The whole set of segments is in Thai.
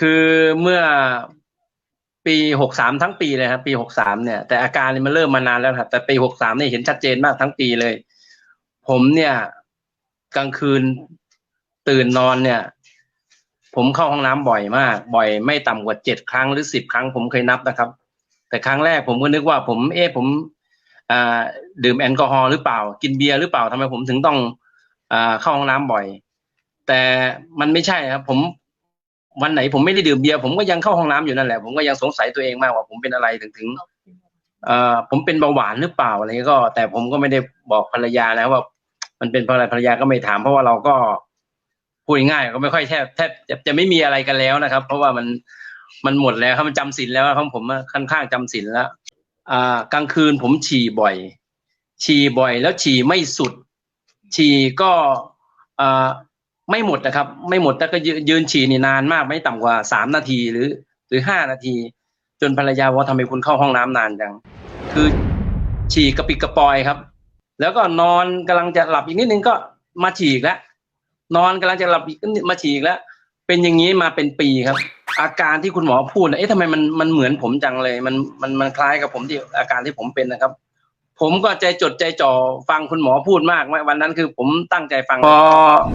คือเมื่อปีหกสามทั้งปีเลยครับปีหกสามเนี่ย แต่อาการมันเริ่มมานานแล้วครับแต่ปีหกสามเนี่ยเห็นชัดเจนมากทั้งปีเลย ผมเนี่ยกลางคืนตื่นนอนเนี่ย ผมเข้าห้องน้ำบ่อยมาก บ่อยไม่ต่ำกว่าเจ็ดครั้งหรือสิบครั้งผมเคยนับนะครับ แต่ครั้งแรกผมก็นึกว่าผมเอ๊ะผมอดื่มแอลกอฮอล์หรือเปล่า กินเบียร์หรือเปล่าทำไมผมถึงต้องอเข้าห้องน้ำบ่อย แต่มันไม่ใช่ครับ ผม วันไหนผมไม่ได้ดื่มเบียร์ผมก็ยังเข้าห้องน้ำอยู่นั่นแหละผมก็ยังสงสัยตัวเองมากว่าผมเป็นอะไรถึงถึงเอ่อผมเป็นเบาหวานหรือเปล่าอะไรก็ แต่ผมก็ไม่ได้บอกภรรยานะว่า มันเป็นเพราะอะไรภรรยาก็ไม่ถาม เพราะว่าเราก็พูดง่ายก็ไม่ค่อยแทบแทบจะจะไม่มีอะไรกันแล้วนะครับ เพราะว่ามันมันหมดแล้วครับมันจำศีลแล้วครับผมค่อนข้างจำศีลแล้วอ่ากลางคืนผมฉี่บ่อย ฉี่บ่อย แล้วฉี่ไม่สุด ฉี่ก็อ่า ไม่หมดนะครับ ไม่หมดแต่ก็ยืนฉี่นี่นานมาก ไม่ต่ำกว่าสามนาทีหรือ หรือห้านาที จนภรรยาว่าทำไมคุณเข้าห้องน้ำนานจัง คือฉี่กระปิดกระปอยครับ แล้วก็นอนกำลังจะหลับอีกนิดนึงก็มาฉี่แล้วนอนกำลังจะหลับอีกมาฉี่แล้วเป็นอย่างนี้มาเป็นปีครับ อาการที่คุณหมอพูดนะเอ๊ะทำไมมันมันเหมือนผมจังเลย มันมันมันคล้ายกับผมที่อาการที่ผมเป็นนะครับ ผมก็ใจจดใจจ่อฟังคุณหมอพูดมากวันนั้นคือผมตั้งใจฟังพอ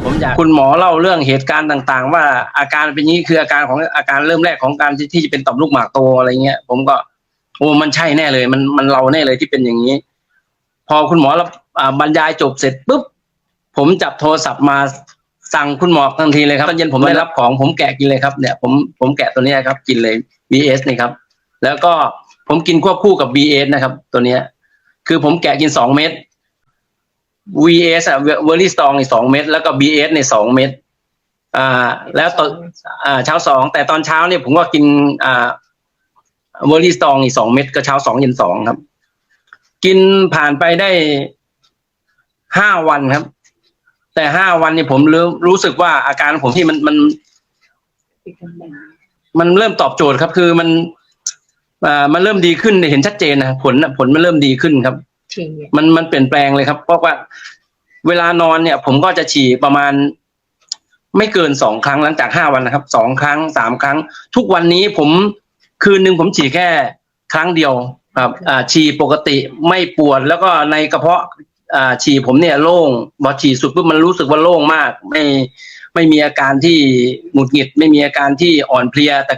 ผมอยากคุณหมอเล่าเรื่องเหตุการณ์ต่าง ๆ ว่าอาการเป็นอย่างนี้คืออาการของอาการเริ่มแรกของการที่ที่จะเป็นต่อมลูกหมากโตอะไรเงี้ย ผมก็โอ้มันใช่แน่เลย มันมันเราแน่เลยที่เป็นอย่างนี้ พอคุณหมอรับอ่าบรรยายจบเสร็จปุ๊บผมจับโทรศัพท์มาสั่งคุณหมอทันทีเลยครับตอนเย็นผมได้รับของผมแกะกินเลยครับเนี่ยผมผมแกะตัวเนี้ยครับ กินเลย BS นี่ครับ แล้วก็ผมกินควบคู่กับ BS นะครับ ตัวเนี้ย คือผมแกะกินสองเม็ด VS อะเวอร์ลี่สตองอีกสองเม็ดแล้วก็ BS ในสองเม็ดอ่า แล้วตอนอ่าเช้าสองแต่ตอนเช้าเนี่ยผมก็กินอ่าเวอร์ลี่สตองอีกสองเม็ดก็เช้าสองเย็นสองครับ กินผ่านไปได้ห้าวันครับ แต่ห้าวันเนี่ยผมรู้รู้สึกว่าอาการผมที่มันมัน มันเริ่มตอบโจทย์ครับ คือมัน มันเริ่มดีขึ้นเห็นชัดเจนนะผลน่ะผลมันเริ่มดีขึ้นครับฉี่มันมันเปลี่ยนแปลงเลยครับ เพราะว่าเวลานอนเนี่ย ผมก็จะฉี่ประมาณ ไม่เกินสองครั้งหลังจากห้าวันนะครับสองครั้งสามครั้ง ทุกวันนี้ผมคืนหนึ่งผมฉี่แค่ครั้งเดียวครับอ่าฉี่ปกติไม่ปวด แล้วก็ในกระเพาะอ่าฉี่ผมเนี่ยโล่งพอฉี่สุดปุ๊บมันรู้สึกว่าโล่งมาก ไม่ไม่มีอาการที่หงุดหงิด ไม่มีอาการที่อ่อนเพลียแต่